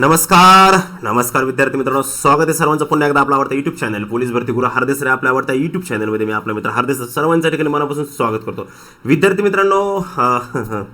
नमस्कार नमस्कार विद्यार्थी मित्रांनो स्वागत आहे सर्वांचं पुन्हा एकदा आपला आवडता युट्यूब चॅनल पोलीस भरती गुरु हरदेस रे आपल्या आवडता युट्यूब चॅनलमध्ये मी आपला मित्र हरदेस सर्वांच्या ठिकाणी मनापासून स्वागत करतो. विद्यार्थी मित्रांनो अं,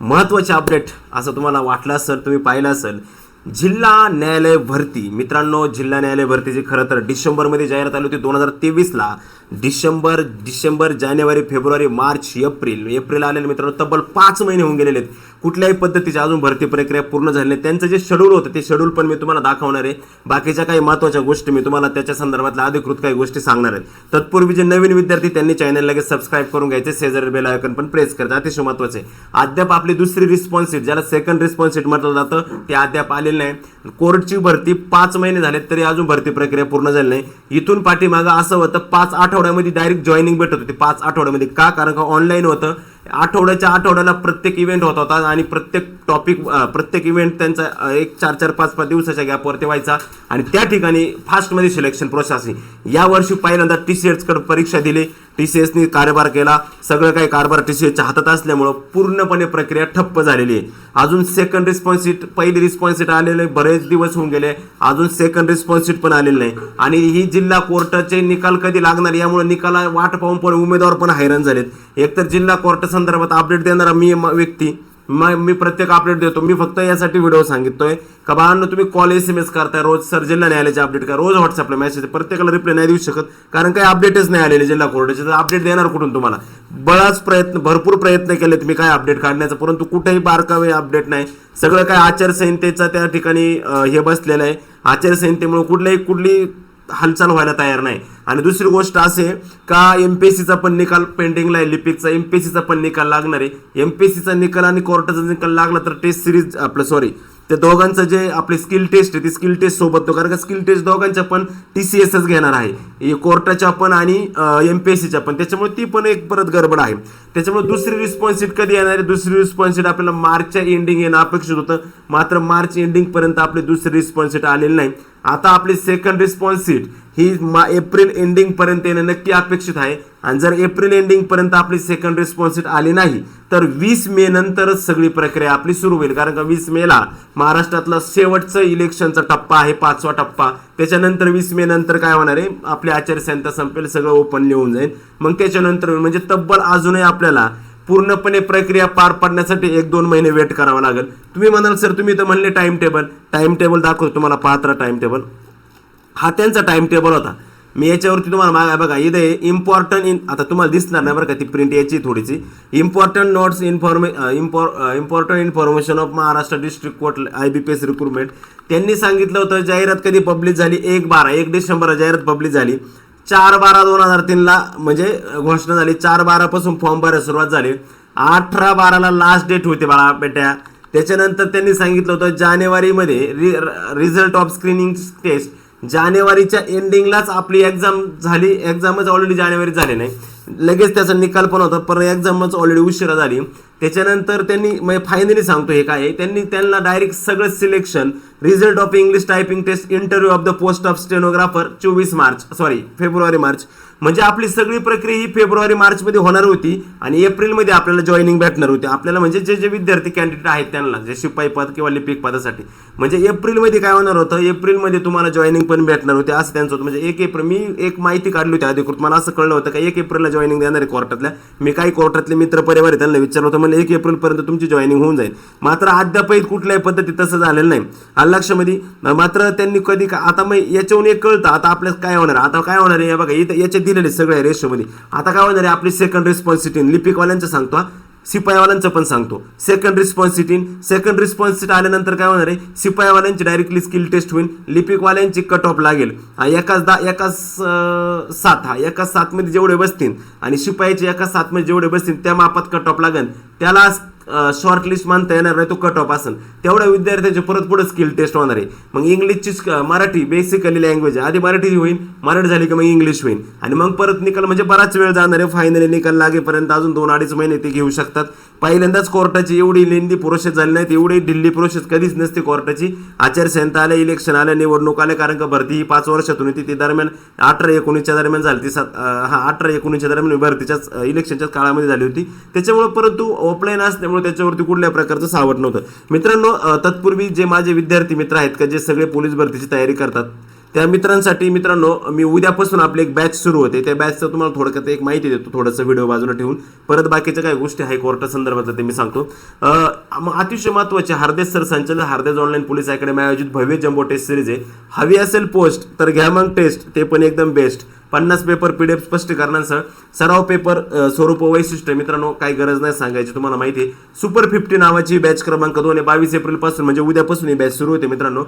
महत्त्वाचे अपडेट असं तुम्हाला वाटलं असेल तुम्ही पाहिलं असेल जिल्हा न्यायालय भरती. मित्रांनो जिल्हा न्यायालय भरतीची खरं तर डिसेंबरमध्ये जाहिरात आली होती दोन हजार तेवीसला. डिसेंबर डिसेंबर जानेवारी फेब्रुवारी मार्च एप्रिल. एप्रिल आलेले मित्रांनो तब्बल पाच महिने होऊन गेलेले आहेत. कुठल्याही पद्धतीची अजून भरती प्रक्रिया पूर्ण झाली नाही. त्यांचं जे शेड्यूल होतं ते शेड्यूल पण मी तुम्हाला दाखवणार आहे. बाकीच्या काही महत्त्वाच्या गोष्टी मी तुम्हाला त्याच्या संदर्भातल्या अधिकृत काही गोष्टी सांगणार आहेत तत्पूर्वी जे नवीन विद्यार्थी त्यांनी चॅनल लगेच सबस्क्राईब करून घ्यायचे. शेजारी बेल आयकन पण प्रेस करतात अतिशय महत्त्वाचे आहे. अद्याप आपली दुसरी रिस्पॉन्स ज्याला सेकंड रिस्पॉन्स म्हटलं जातं ते अद्याप आलेलं नाही. कोर्टची भरती पाच महिने झाले तरी अजून भरती प्रक्रिया पूर्ण झाली नाही. इथून पाठीमागं असं होतं पाच आठवड्यामध्ये डायरेक्ट जॉईनिंग भेटत होती. पाच आठवड्यामध्ये का? कारण का ऑनलाईन होतं. आठवड्याच्या आठवड्याला प्रत्येक इव्हेंट होत होता आणि प्रत्येक टॉपिक प्रत्येक इव्हेंट त्यांचा एक चार चार पाच पाच दिवसाच्या गॅपवरती व्हायचा. आणि त्या ठिकाणी फास्टमध्ये सिलेक्शन प्रोसेस या वर्षी पहिल्यांदा टी सी एचकडे परीक्षा दिली. टी सी एसनी कारभार केला. सगळं काही कारभार टी सी एसच्या हातात असल्यामुळं पूर्णपणे प्रक्रिया ठप्प झालेली आहे. अजून सेकंड रिस्पॉन्स सीट पहिली रिस्पॉन्स सीट आलेले बरेच दिवस होऊन गेले. अजून सेकंड रिस्पॉन्स सीट पण आलेली नाही. आणि ही जिल्हा कोर्टाचे निकाल कधी लागणार यामुळे निकाला वाट पाहून पण उमेदवार पण हैराण झालेत. एकतर जिल्हा कोर्ट संदर्भात अपडेट देणारा मी म- व्यक्ती मग मी प्रत्येक अपडेट देतो. मी फक्त यासाठी व्हिडिओ सांगितोय. का बाळांनो तुम्ही कॉल एस एम एस करताय रोज सर जिल्हा न्यायालयाचे अपडेट करा. रोज व्हॉट्सअपला मेसेज प्रत्येकाला रिप्लाय नाही देऊ शकत. कारण काही अपडेटच नाही आलेले जिल्हा कोर्टाचे तर अपडेट देणार कुठून तुम्हाला? बराच प्रयत्न भरपूर प्रयत्न केले तुम्ही काय अपडेट काढण्याचा. परंतु कुठेही बारकावे अपडेट नाही. सगळं काय आचारसंहितेचा त्या ठिकाणी हे बसलेलं आहे. आचारसंहितेमुळे कुठल्याही कुठली हालचाल व्हायला तयार नाही. आणि दुसरी गोष्ट असे का एमपीएससीचा पण निकाल पेंडिंगला आहे लिपिकचा एमपीएससीचा पण निकाल लागणार आहे. एमपीएससीचा निकाल आणि कोर्टाचा निकाल लागला तर टेस्ट सिरीज आपलं सॉरी ते दोघांचं जे आपली स्किल टेस्ट आहे ती स्किल टेस्ट सोबत तो कारण का स्किल टेस्ट दोघांच्या पण टी सी एसच घेणार आहे. कोर्टाच्या पण आणि एम पी एस सीच्या पण. त्याच्यामुळे ती पण एक परत गडबड आहे. त्याच्यामुळे दुसरी रिस्पॉन्स कधी येणार आहे? दुसरी रिस्पॉन्स आपल्याला मार्चच्या एंडिंग येणं अपेक्षित होतं. मात्र मार्च एंडिंगपर्यंत आपली दुसरी रिस्पॉन्स आलेली नाही. आता आपली सेकंड रिस्पॉन्स सीट ही मा एप्रिल एंडिंगपर्यंत येणं नक्की अपेक्षित आहे. आणि जर एप्रिल एंडिंगपर्यंत आपली सेकंड रिस्पॉन्स सीट आली नाही तर वीस मे नंतरच सगळी प्रक्रिया आपली सुरू होईल. कारण का वीस मेला महाराष्ट्रातला शेवटचं इलेक्शनचा टप्पा आहे पाचवा टप्पा. त्याच्यानंतर वीस मे नंतर काय होणार आहे? आपली आचारसंहिता संपेल सगळं ओपनली होऊन जाईल. मग त्याच्यानंतर म्हणजे तब्बल अजूनही आपल्याला पूर्णपणे प्रक्रिया पार पाडण्यासाठी एक दोन महिने वेट करावा लागेल. तुम्ही म्हणाल सर तुम्ही तर म्हणले टाइम टेबल टाइम टेबल दाखवतो तुम्हाला पाहत टाइम टेबल हा त्यांचा टाइम टेबल होता. मी याच्यावरती तुम्हाला मागा बघा इथे इम्पॉर्टंट इन आता तुम्हाला दिसणार नाही बरं का ती प्रिंट याची थोडीशी. Important notes इन्फॉर्मे important information of Maharashtra district court I B P S recruitment त्यांनी सांगितलं होतं जाहिरात कधी पब्लिश झाली? एक बारा एक डिसेंबर जाहिरात पब्लिश झाली. चार बारा दोन हजार तीनला म्हणजे घोषणा झाली. चार बारापासून फॉर्म भरायला सुरुवात झाली. अठरा बाराला लास्ट डेट होती बाळा बेट्या. त्याच्यानंतर त्यांनी सांगितलं होतं जानेवारीमध्ये रि रिझल्ट ऑफ स्क्रीनिंग टेस्ट जानेवारीच्या एंडिंगलाच आपली एक्झाम झाली. एक्झामच ऑलरेडी जानेवारीत झाली नाही. लगेच त्याचा निकाल पण होता. पण एक्झामच ऑलरेडी उशिरा झाली. त्याच्यानंतर त्यांनी म्हणजे फायनली सांगतो हे काय त्यांनी त्यांना डायरेक्ट सगळं selection result of English typing test interview of the post of stenographer चोवीस मार्च सॉरी फेब्रुवारी मार्च. म्हणजे आपली सगळी प्रक्रिया ही फेब्रुवारी मार्चमध्ये होणार होती आणि एप्रिलमध्ये आपल्याला जॉईनिंग भेटणार होती. आपल्याला म्हणजे जे जे विद्यार्थी कॅन्डिडेट आहेत त्यांना जे शिपाई पद किंवा लिपिक पदासाठी. म्हणजे एप्रिलमध्ये काय होणार होतं? एप्रिलमध्ये तुम्हाला जॉईनिंग पण भेटणार होते असं त्यांचं होतं. म्हणजे एक एप्रिल मी एक माहिती काढली होती अधिकृत. मला असं कळलं होतं का एक एप्रिलला जॉईनिंग देणार आहे कोर्टातल्या मी काही कोर्टातले मित्र परिवार आहे त्यांना विचारलं होतं तुम्हाला एक एप्रिलपर्यंत तुमची जॉईनिंग होऊन जाईल. मात्र अद्यापही कुठल्याही पद्धती तसं झालेलं नाही. आलं लक्षामध्ये मात्र त्यांनी कधी का आता मग याच्याहून एक कळतं आता आपल्याला काय होणार आता काय होणार आहे बघा इथं याचे दिलेले सगळे रेशोमध्ये. आता काय होणार आहे आपली सेकंड रिस्पॉन्सिटी लिपिकवाल्यांचं सांगतो हा. शिपाईवाल्यांचं पण सांगतो. सेकंड रिस्पॉन्सिटीन सेकंड रिस्पॉन्सिटी आल्यानंतर काय होणार आहे? शिपाईवाल्यांची डायरेक्टली स्किल टेस्ट होईल. लिपिकवाल्यांची कट ऑफ लागेल. एकाच दा एकाच सात हा एकाच सातमध्ये जेवढे बसतील आणि शिपायाचे एकाच सातमध्ये जेवढे बसतील त्या मापात कट ऑफ लागेल. त्याला शॉर्ट लिस्ट मानता येणार नाही तो कट ऑफ असेल. तेवढ्या विद्यार्थ्यांचे परत पुढे स्किल टेस्ट होणार आहे. मग इंग्लिशची मराठी बेसिकली लँग्वेज आहे. आधी मराठी होईल मराठी झाली की मग इंग्लिश होईल. आणि मग परत निकाल म्हणजे बराच वेळ जाणार आहे. फायनली निकाल लागेपर्यंत अजून दोन अडीच महिने ते घेऊ शकतात. पहिल्यांदाच कोर्टाची एवढी लेंदी प्रोसेस झाली नाही. एवढी दिल्ली प्रोसेस कधीच नसते कोर्टाची. आचारसंहिता आल्या इलेक्शन आल्या निवडणूक आल्या कारण का भरती ही पाच वर्षातून येते ती दरम्यान अठरा एकोणीसच्या दरम्यान झाली. ती सात हा अठरा एकोणीसच्या दरम्यान भरतीच्याच इलेक्शनच्याच काळामध्ये झाली होती. त्याच्यामुळे परंतु ऑफलाईन असल्यामुळे त्याच्यावरती कुठल्या प्रकारचं सावट नव्हतं. मित्रांनो तत्पूर्वी जे माझे विद्यार्थी मित्र आहेत का जे सगळे पोलीस भरतीची तयारी करतात त्या मित्रांसाठी मित्रांनो मी उद्यापासून आपली एक बॅच सुरू होते. त्या बॅचचं तुम्हाला थोडक्यात एक माहिती देतो थोडंसं व्हिडिओ बाजूला ठेवून. परत बाकीच्या काही गोष्टी हायकोर्टा संदर्भात ते मी सांगतो. अतिशय महत्त्वाचे हार्देश सर संचालित हार्देश ऑनलाईन पोलीस अकॅडमी आयोजित भव्य जम्बो टेस्ट सिरीज आहे. हवी असेल पोस्ट तर घ्या मग टेस्ट ते पण एकदम बेस्ट पन्नास पेपर पी डी एफ स्पष्टीकरणांसह सराव पेपर स्वरूप वैशिष्ट्य. मित्रांनो काही गरज नाही सांगायची तुम्हाला माहिती आहे. सुपर फिफ्टी नावाची बॅच क्रमांक दोन आहे. बावीस एप्रिलपासून म्हणजे उद्यापासून ही बॅच सुरू होते मित्रांनो.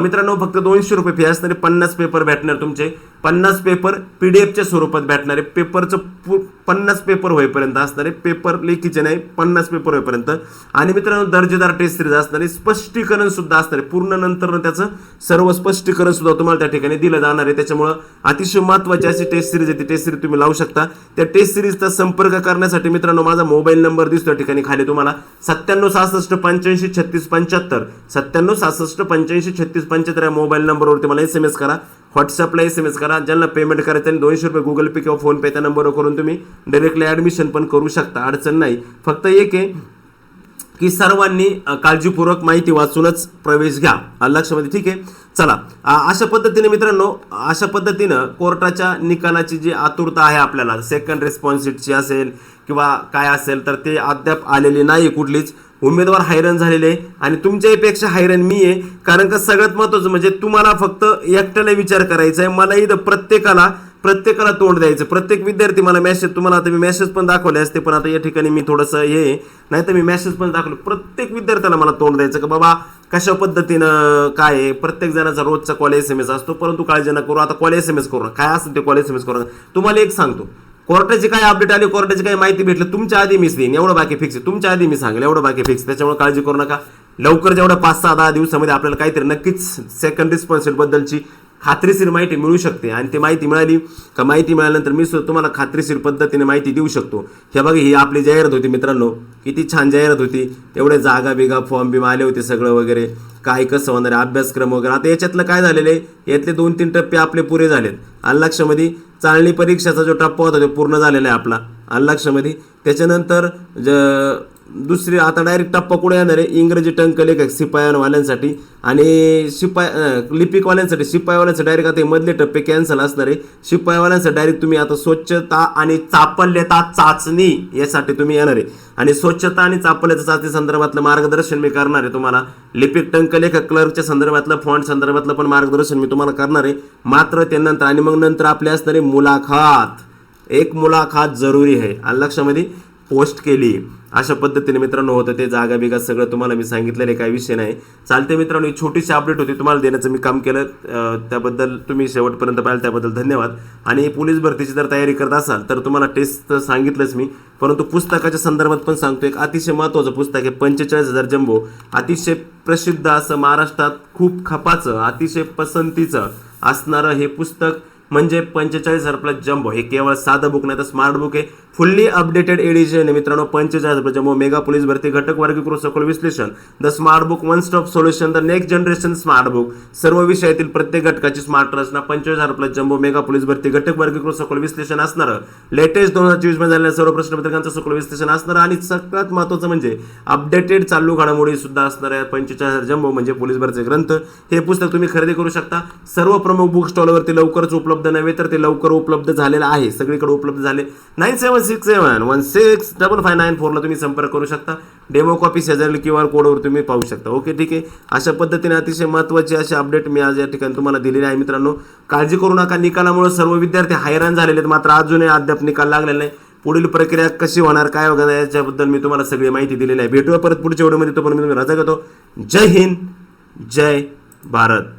मित्रांनो फक्त दोनशे रुपये फी असणारे पन्नास पेपर भेटणार तुमचे. पन्नास पेपर पी डी एफच्या स्वरूपात भेटणारे पेपरचं पु पन्नास पेपर होईपर्यंत असणारे पेपर लेखीचे नाही पन्नास पेपर होईपर्यंत. आणि मित्रांनो दर्जेदार टेस्ट सिरीज असणारे स्पष्टीकरण सुद्धा असणारे पूर्ण नंतर त्याचं सर्व स्पष्टीकरण सुद्धा तुम्हाला त्या ठिकाणी दिलं जाणार आहे. त्याच्यामुळं अतिशय महत्वाची अशी टेस्ट सिरीज आहे ती टेस्ट सिरीज तुम्ही लावू शकता. त्या टेस्ट सिरीजचा संपर्क करण्यासाठी मित्रांनो माझा मोबाईल नंबर दिसतो त्या ठिकाणी खाली तुम्हाला. सत्त्याण्णव सहासष्ट पंच्याऐंशी छत्तीस पंच्याहत्तर. सत्त्याण्णव सहासष्ट पंच्याऐंशी छत्तीस पंच्याहत्तर या मोबाईल नंबरवरती मला एस एम एस करा. व्हॉट्सअपला एस एम एस करा. ज्यांना पेमेंट करायचं आणि दोनशे रुपये गुगल पे किंवा फोनपे त्या नंबरवर करून तुम्ही डायरेक्टली ॲडमिशन पण करू शकता. अडचण नाही. फक्त एक आहे की सर्वांनी काळजीपूर्वक माहिती वाचूनच प्रवेश घ्या. लक्षामध्ये ठीक आहे? चला. अशा पद्धतीने मित्रांनो अशा पद्धतीनं कोर्टाच्या निकालाची जी आतुरता आहे आपल्याला सेकंड रेस्पॉन्सिटची असेल किंवा काय असेल तर ते अद्याप आलेली नाही कुठलीच. उमेदवार हायरन झालेले आहे. आणि तुमच्याहीपेक्षा हायरन मी आहे. कारण का सगळ्यात महत्वाचं म्हणजे तुम्हाला फक्त एकट्याला विचार करायचा आहे. मला इथं प्रत्येकाला प्रत्येकाला तोंड द्यायचं प्रत्येक विद्यार्थी मला मेसेज तुम्हाला आता मी मेसेज पण दाखवले असते पण आता या ठिकाणी मी थोडंसं हे आहे. नाही तर मी मेसेज पण दाखवलं. प्रत्येक विद्यार्थ्याला मला तोंड द्यायचं का बाबा कशा पद्धतीनं काय आहे? प्रत्येक जणाचा रोजचा कॉल एस एम एस असतो. परंतु काळजी न करू. आता कॉल एस एम एस करू काय असेल ते कॉल एस एम एस करू तुम्हाला एक सांगतो. कोर्टाची काय अपडेट आली कोर्टाची काय माहिती भेटली तुमच्या आधी मीच देईन. एवढं बाकी फिक्स तुमच्या आधी मी सांगेल एवढं बाकी फिक्स त्याच्यामुळे काळजी करू नका. लवकर जेवढ्या पाच सहा दहा दिवसामध्ये आपल्याला काहीतरी नक्कीच सेकंड रिस्पॉन्सिबल बद्दलची. खात्रीशीर माहिती मिळू शकते आणि ती माहिती मिळाली का माहिती मिळाल्यानंतर मी सुद्धा तुम्हाला खात्रीशीर पद्धतीने माहिती देऊ शकतो. हे बघा ही आपली जाहिरात होती मित्रांनो. किती छान जाहिरात होती. एवढे जागा बिगा फॉर्म बिम आले होते सगळं वगैरे. काय कसं होणार आहे अभ्यासक्रम वगैरे. आता याच्यातलं काय झालेलं आहे? यातले दोन तीन टप्पे आपले पुरे झालेत. आणि चालणी परीक्षेचा जो टप्पा होता तो पूर्ण झालेला आहे आपला. आणि त्याच्यानंतर ज दुसरी आता डायरेक्ट टप्पा कुठे येणार आहे? इंग्रजी टंकलेखक शिपायांवाल्यांसाठी आणि शिपाय लिपिकवाल्यांसाठी शिपाईवाल्यांसाठी डायरेक्ट आता हे मधले टप्पे कॅन्सल असणार आहे. शिपाईवाल्यांसाठी डायरेक्ट तुम्ही आता स्वच्छता आणि चापल्यता चाचणी यासाठी तुम्ही येणार आहे. आणि स्वच्छता आणि चापल्यता चाचणी संदर्भातलं मार्गदर्शन मी करणार आहे तुम्हाला. लिपिक टंकलेखक क्लर्कच्या संदर्भातलं फॉन्ट संदर्भातलं पण मार्गदर्शन मी तुम्हाला करणार आहे. मात्र त्यानंतर आणि मग नंतर आपले असणारे मुलाखत. एक मुलाखत जरुरी आहे. आणि लक्षामध्ये पोस्ट केली. अशा पद्धतीने मित्रांनो होतं ते जागा बिगा सगळं तुम्हाला मी सांगितलेलं आहे काही विषय नाही. चालते मित्रांनो ही छोटीशी अपडेट होती तुम्हाला देण्याचं मी काम केलं. त्याबद्दल तुम्ही शेवटपर्यंत पाहिलं त्याबद्दल धन्यवाद. आणि पोलीस भरतीची जर तयारी करत असाल तर तुम्हाला टेस्ट तर सांगितलंच मी परंतु पुस्तकाच्या संदर्भात पण सांगतो एक अतिशय महत्त्वाचं पुस्तक आहे पंचेचाळीस हजार जम्बो. अतिशय प्रसिद्ध असं महाराष्ट्रात खूप खपाचं अतिशय पसंतीचं असणारं हे पुस्तक. म्हणजे पंचेचाळीस हजार प्लस जम्बो हे केवळ साधं बुक नाही तर स्मार्ट बुक आहे. फुल्ली अपडेटेड एडिशन आहे मित्रांनो पंचेचाळीस हजार जम्बो मेगा पोलीस भरती घटक वर्गीकृत सखोल विश्लेषण. The smart book one stop solution the next generation smart book सर्व विषयातील प्रत्येक घटकाची स्मार्ट रचना पंचेचाळीस हजार प्लस जम्बो मेगा पोलीस भरती घटक वर्गीकृत सखोल विश्लेषण असणारं. लेटेस्ट दोन हजार चोवीसमध्ये झालेल्या सर्व प्रश्नपत्रिकांचं सखोल विश्लेषण असणार. आणि सगळ्यात महत्त्वाचं म्हणजे अपडेटेड चालू घडामोडी सुद्धा असणाऱ्या पंचेचाळीस हजार जम्बो म्हणजे पोलीस भरती ग्रंथ. हे पुस्तक तुम्ही खरेदी करू शकता. सर्व प्रमुख बुक स्टॉलवरती लवकरच उपलब्ध नव्हे तर ते लवकर उपलब्ध झालेलं आहे. सगळीकडे उपलब्ध झाले. Nine seven six seven one six double five nine फोरला तुम्ही संपर्क करू शकता. डेमो कॉपी शेजारील क्यू आर कोडवर तुम्ही पाहू शकता. ओके ठीक आहे? अशा पद्धतीने अतिशय महत्त्वाचे अशी अपडेट मी आज या ठिकाणी तुम्हाला दिलेले आहे मित्रांनो. काळजी करू नका. निकालामुळे सर्व विद्यार्थी हैराण झालेले आहेत. मात्र अजूनही अद्याप निकाल लागलेला नाही. पुढील प्रक्रिया कशी होणार काय होणार याच्याबद्दल मी तुम्हाला सगळी माहिती दिलेली आहे. भेटूया परत पुढच्या व्हिडिओमध्ये. तोपर्यंत मी तुम्ही रजा घेतो. जय हिंद. जय भारत.